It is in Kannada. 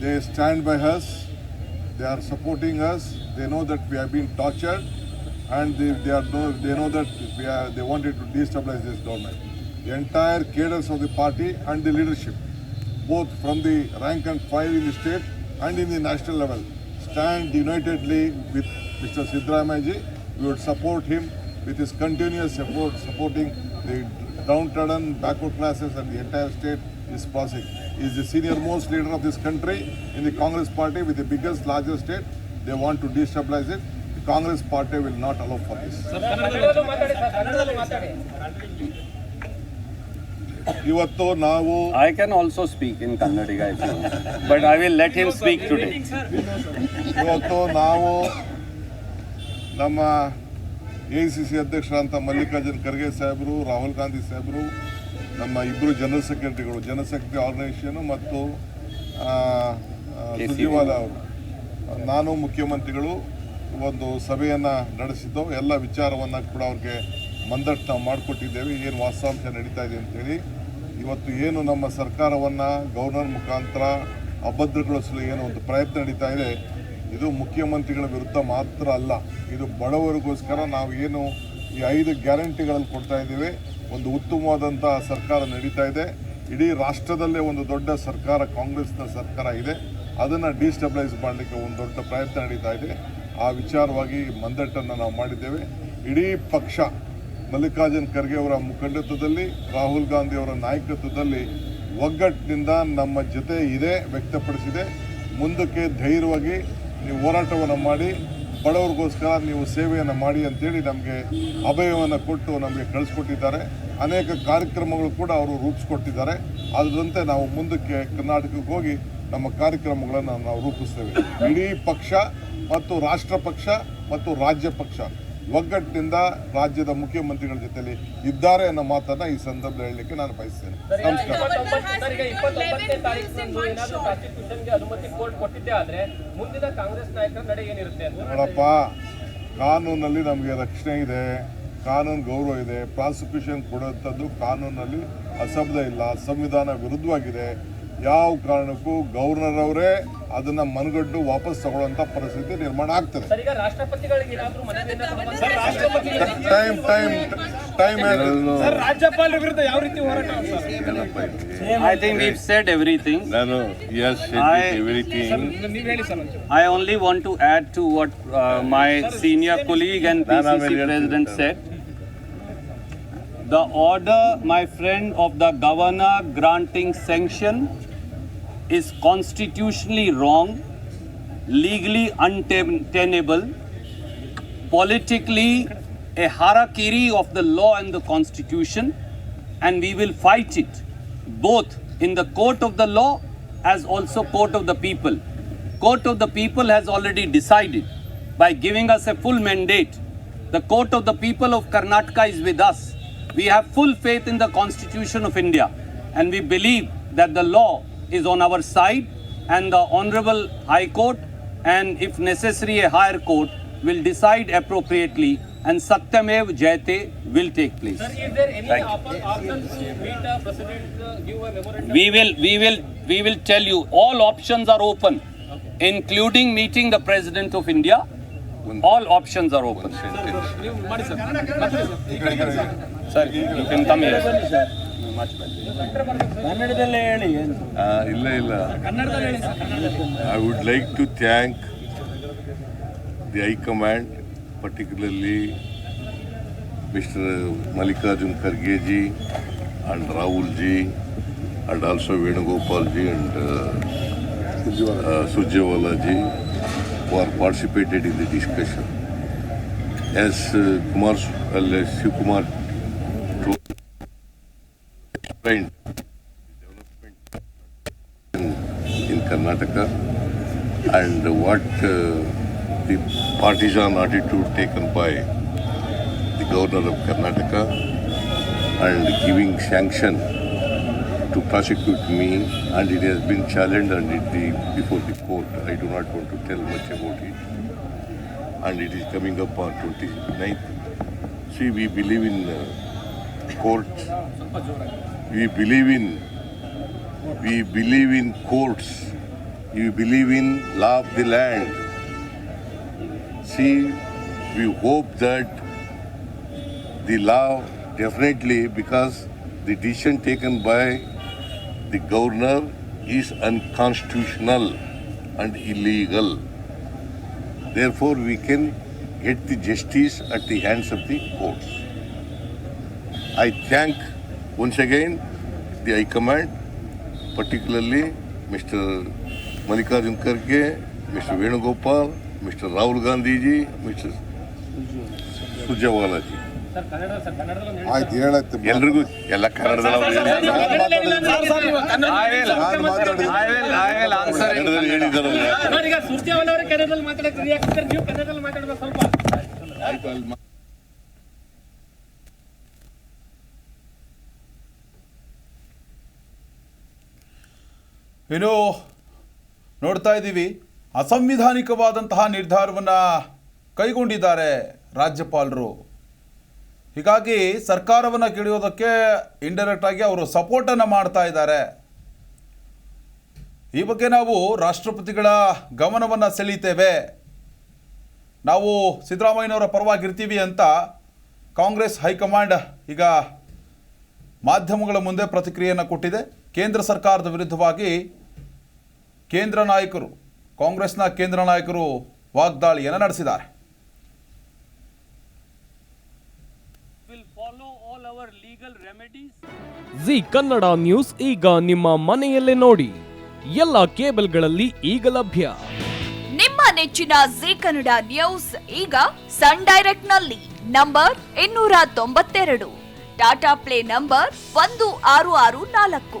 They stand by us, they are supporting us, they know that we have been tortured and they, they, are know, they know that we are, they wanted to destabilize this government. The entire cadres of the party and the leadership, both from the rank and file in the state and in the national level, stand unitedly with Mr. Siddaramayaji. We would support him with his continuous support, supporting the downtrodden backward classes and the entire state is passing. He is the senior most leader of this country in the Congress party with the biggest, largest state. They want to destabilize it. The Congress party will not allow for this. ಇವತ್ತು ನಾವು I can also speak in Kannadiga but I will let him speak today. ಇವತ್ತು ನಾವು ನಮ್ಮ ಎ ಸಿ ಸಿ ಅಧ್ಯಕ್ಷರಾದಂಥ ಮಲ್ಲಿಕಾರ್ಜುನ್ ಖರ್ಗೆ ಸಾಹೇಬರು ರಾಹುಲ್ ಗಾಂಧಿ ಸಾಹೇಬರು ನಮ್ಮ ಇಬ್ಬರು ಜನರಲ್ ಸೆಕ್ರೆಟರಿಗಳು ಜನರಲ್ ಸೆಕ್ರೆಟರಿ ಆರ್ಗನೈಸೇಷನ್ ಮತ್ತು ಆ, ಅವರು. ನಾನು ಮುಖ್ಯಮಂತ್ರಿಗಳು ಒಂದು ಸಭೆಯನ್ನು ನಡೆಸಿದ್ದು ಎಲ್ಲ ವಿಚಾರವನ್ನು ಕೂಡ ಅವ್ರಿಗೆ ಮಂದಟ್ಟು ನಾವು ಮಾಡಿಕೊಟ್ಟಿದ್ದೇವೆ. ಏನು ವಾಸ್ತವಾಂಶ ನಡೀತಾ ಇದೆ ಅಂತೇಳಿ. ಇವತ್ತು ಏನು ನಮ್ಮ ಸರ್ಕಾರವನ್ನು ಗವರ್ನರ್ ಮುಖಾಂತರ ಅಭದ್ರಗೊಳಿಸಲು ಏನು ಒಂದು ಪ್ರಯತ್ನ ನಡೀತಾ ಇದೆ ಇದು ಮುಖ್ಯಮಂತ್ರಿಗಳ ವಿರುದ್ಧ ಮಾತ್ರ ಅಲ್ಲ. ಇದು ಬಡವರಿಗೋಸ್ಕರ ನಾವು ಏನು ಈ ಐದು ಗ್ಯಾರಂಟಿಗಳನ್ನು ಕೊಡ್ತಾ ಇದ್ದೇವೆ. ಒಂದು ಉತ್ತಮವಾದಂಥ ಸರ್ಕಾರ ನಡೀತಾ ಇದೆ. ಇಡೀ ರಾಷ್ಟ್ರದಲ್ಲೇ ಒಂದು ದೊಡ್ಡ ಸರ್ಕಾರ, ಕಾಂಗ್ರೆಸ್ನ ಸರ್ಕಾರ ಇದೆ. ಅದನ್ನು ಡಿಸ್ಟೆಬಿಲೈಸ್ ಮಾಡಲಿಕ್ಕೆ ಒಂದು ದೊಡ್ಡ ಪ್ರಯತ್ನ ನಡೀತಾ ಇದೆ. ಆ ವಿಚಾರವಾಗಿ ಮಂದಟ್ಟನ್ನು ನಾವು ಮಾಡಿದ್ದೇವೆ. ಇಡೀ ಪಕ್ಷ, ಮಲ್ಲಿಕಾರ್ಜುನ್ ಖರ್ಗೆ ಅವರ ಮುಖಂಡತ್ವದಲ್ಲಿ, ರಾಹುಲ್ ಗಾಂಧಿ ಅವರ ನಾಯಕತ್ವದಲ್ಲಿ ಒಗ್ಗಟ್ಟಿನಿಂದ ನಮ್ಮ ಜೊತೆ ಇದೆ, ವ್ಯಕ್ತಪಡಿಸಿದೆ. ಮುಂದಕ್ಕೆ ಧೈರ್ಯವಾಗಿ ನೀವು ಹೋರಾಟವನ್ನು ಮಾಡಿ ಬಡವರಿಗೋಸ್ಕರ ನೀವು ಸೇವೆಯನ್ನು ಮಾಡಿ ಅಂತೇಳಿ ನಮಗೆ ಅಭಯವನ್ನು ಕೊಟ್ಟು ನಮಗೆ ಕಳಿಸ್ಕೊಟ್ಟಿದ್ದಾರೆ. ಅನೇಕ ಕಾರ್ಯಕ್ರಮಗಳು ಕೂಡ ಅವರು ರೂಪಿಸ್ಕೊಟ್ಟಿದ್ದಾರೆ. ಅದರಂತೆ ನಾವು ಮುಂದಕ್ಕೆ ಕರ್ನಾಟಕಕ್ಕೆ ಹೋಗಿ ನಮ್ಮ ಕಾರ್ಯಕ್ರಮಗಳನ್ನು ನಾವು ರೂಪಿಸ್ತೇವೆ. ಇಡೀ ಪಕ್ಷ ಮತ್ತು ರಾಷ್ಟ್ರ ಪಕ್ಷ ಮತ್ತು ರಾಜ್ಯ ಪಕ್ಷ. ಒಗ್ಗಟ್ಟಿನಿಂದ ರಾಜ್ಯದ ಮುಖ್ಯಮಂತ್ರಿಗಳ ಜೊತೆಯಲ್ಲಿ ಇದ್ದಾರೆ ಅನ್ನೋ ಮಾತನ್ನ ಈ ಸಂದರ್ಭದಲ್ಲಿ ಹೇಳಲಿಕ್ಕೆ ನಾನು ಬಯಸ್ತೇನೆ. ನೋಡಪ್ಪ ಕಾನೂನಲ್ಲಿ ನಮಗೆ ರಕ್ಷಣೆ ಇದೆ ಕಾನೂನು ಗೌರವ ಇದೆ ಪ್ರಾಸಿಕ್ಯೂಷನ್ ಕೊಡುವಂಥದ್ದು ಕಾನೂನಲ್ಲಿ ಅಸಬ್ಧ ಇಲ್ಲ ಸಂವಿಧಾನ ವಿರುದ್ಧವಾಗಿದೆ. ಯಾವ ಕಾರಣಕ್ಕೂ ಗವರ್ನರ್ ಅವರೇ ಅದನ್ನ ಮನಗಂಡು ವಾಪಸ್ ತಗೊಳ್ಳುವಂತ ಪರಿಸ್ಥಿತಿ ನಿರ್ಮಾಣ ಆಗ್ತದೆ. ಸರ್ ಈಗ ರಾಷ್ಟ್ರಪತಿಗಳಿಗೆ ಏನಾದರೂ ಮನವಿಯನ್ನ ಸರ್ ರಾಷ್ಟ್ರಪತಿಗಳಿಗೆ ಟೈಮ್ ಟೈಮ್ ಟೈಮ್ ರಾಜ್ಯಪಾಲರ ವಿರುದ್ಧ ಯಾವ ರೀತಿ ಹೋರಾಟ I think we've ಸೆಡ್. ನಾನು ಯಸ್ ಎವ್ರಿಥಿಂಗ್ ಐ ಹೇಳಿ sir to add to what my senior colleague and uh, my senior The order, my friend, of the governor granting sanction is constitutionally wrong, legally untenable, politically a harakiri of the law and the constitution, and we will fight it both in the court of the law as also court of the people. Court of the people has already decided by giving us a full mandate. The court of the people of Karnataka is with us. We have full faith in the Constitution of India and we believe that the law is on our side and the Honorable High Court and if necessary a higher court will decide appropriately and Satyamev Jayate will take place. Sir, is there any option to meet the president, uh, give a memorandum? We will, we will, we will tell you all options are open, okay. including meeting the president of India. All options are open. Sir, sir. Sir. Sir, you can come here. ಕನ್ನಡದಲ್ಲೇ ಹೇಳಿ ಇಲ್ಲ ಇಲ್ಲ ಕನ್ನಡದಲ್ಲಿ ಹೇಳಿ sir I would like to thank the high command particularly mister Mallikarjun Kharge ji and Rahul ji and also Venugopal ji and Surjewala ji who participated in in the discussion. Kumar uh, Kumar, explained, development in, Karnataka and what uh, the partisan attitude taken by the governor of Karnataka and giving sanction to prosecute me and it has been challenged and it before the court. I do not want to tell much about it. And it is coming up on 29th. See, we believe in uh, courts. We believe in we believe in courts. We believe in law of the land. See, we hope that the law definitely because the decision taken by the governor is unconstitutional and illegal. Therefore, we can get the justice at the hands of the courts. I thank once again the High Command, particularly Mr. Mallikarjun Kharge, Mr. Venugopal, Mr. Rahul Gandhi ji, Mr. Surjewala ji. Sir Kannada sir ಕನ್ನಡದಲ್ಲಿ ಒಂದು ಆಯ್ತು ಹೇಳತ್ತೆ ಎಲ್ರಿಗೂ ಎಲ್ಲ ಕನ್ನಡದಲ್ಲಿ ಕನ್ನಡದಲ್ಲಿ ಹೇಳಿದಾರಲ್ಲ ನೋಡಿ, ಈಗ ಸುರ್ಜೇವಾಲ ಅವರೇ ಕನ್ನಡದಲ್ಲಿ ಮಾತಾಡಕ್ಕೆ react ಮಾಡ್ತಾರೆ, ನೀವು ಕನ್ನಡದಲ್ಲಿ ಮಾತಾಡ್ಬೇಕು ಸ್ವಲ್ಪ ಇನ್ನು ನೋಡ್ತಾ ಇದ್ದೀವಿ. ಅಸಂವಿಧಾನಿಕವಾದಂತಹ ನಿರ್ಧಾರವನ್ನು ಕೈಗೊಂಡಿದ್ದಾರೆ ರಾಜ್ಯಪಾಲರು. ಹೀಗಾಗಿ ಸರ್ಕಾರವನ್ನು ಕೆಡಿಯೋದಕ್ಕೆ ಇಂಡೈರೆಕ್ಟಾಗಿ ಅವರು ಸಪೋರ್ಟನ್ನು ಮಾಡ್ತಾ ಇದ್ದಾರೆ. ಈ ಬಗ್ಗೆ ನಾವು ರಾಷ್ಟ್ರಪತಿಗಳ ಗಮನವನ್ನು ಸೆಳೀತೇವೆ. ನಾವು ಸಿದ್ದರಾಮಯ್ಯನವರ ಪರವಾಗಿರ್ತೀವಿ ಅಂತ ಕಾಂಗ್ರೆಸ್ ಹೈಕಮಾಂಡ್ ಈಗ ಮಾಧ್ಯಮಗಳ ಮುಂದೆ ಪ್ರತಿಕ್ರಿಯೆಯನ್ನು ಕೊಟ್ಟಿದೆ. ಕೇಂದ್ರ ಸರ್ಕಾರದ ವಿರುದ್ಧವಾಗಿ ಕೇಂದ್ರ ನಾಯಕರು ಕಾಂಗ್ರೆಸ್ನ ಕೇಂದ್ರ ನಾಯಕರು ವಾಗ್ದಾಳಿಯನ್ನು ನಡೆಸಿದ್ದಾರೆ. Will follow all our legal remedies. Zee Kannada news ಈಗ ನಿಮ್ಮ ಮನೆಯಲ್ಲೇ ನೋಡಿ. ಎಲ್ಲ ಕೇಬಲ್ಗಳಲ್ಲಿ ಈಗ ಲಭ್ಯ. ನಿಮ್ಮ ನೆಚ್ಚಿನ ಜಿ ಕನ್ನಡ ನ್ಯೂಸ್ ಈಗ ಸನ್ ಡೈರೆಕ್ಟ್ನಲ್ಲಿ ನಂಬರ್ ಇನ್ನೂರ ತೊಂಬತ್ತೆರಡು. ಟಾಟಾ ಪ್ಲೇ ನಂಬರ್ ಒಂದು ಆರು ಆರು ನಾಲ್ಕು.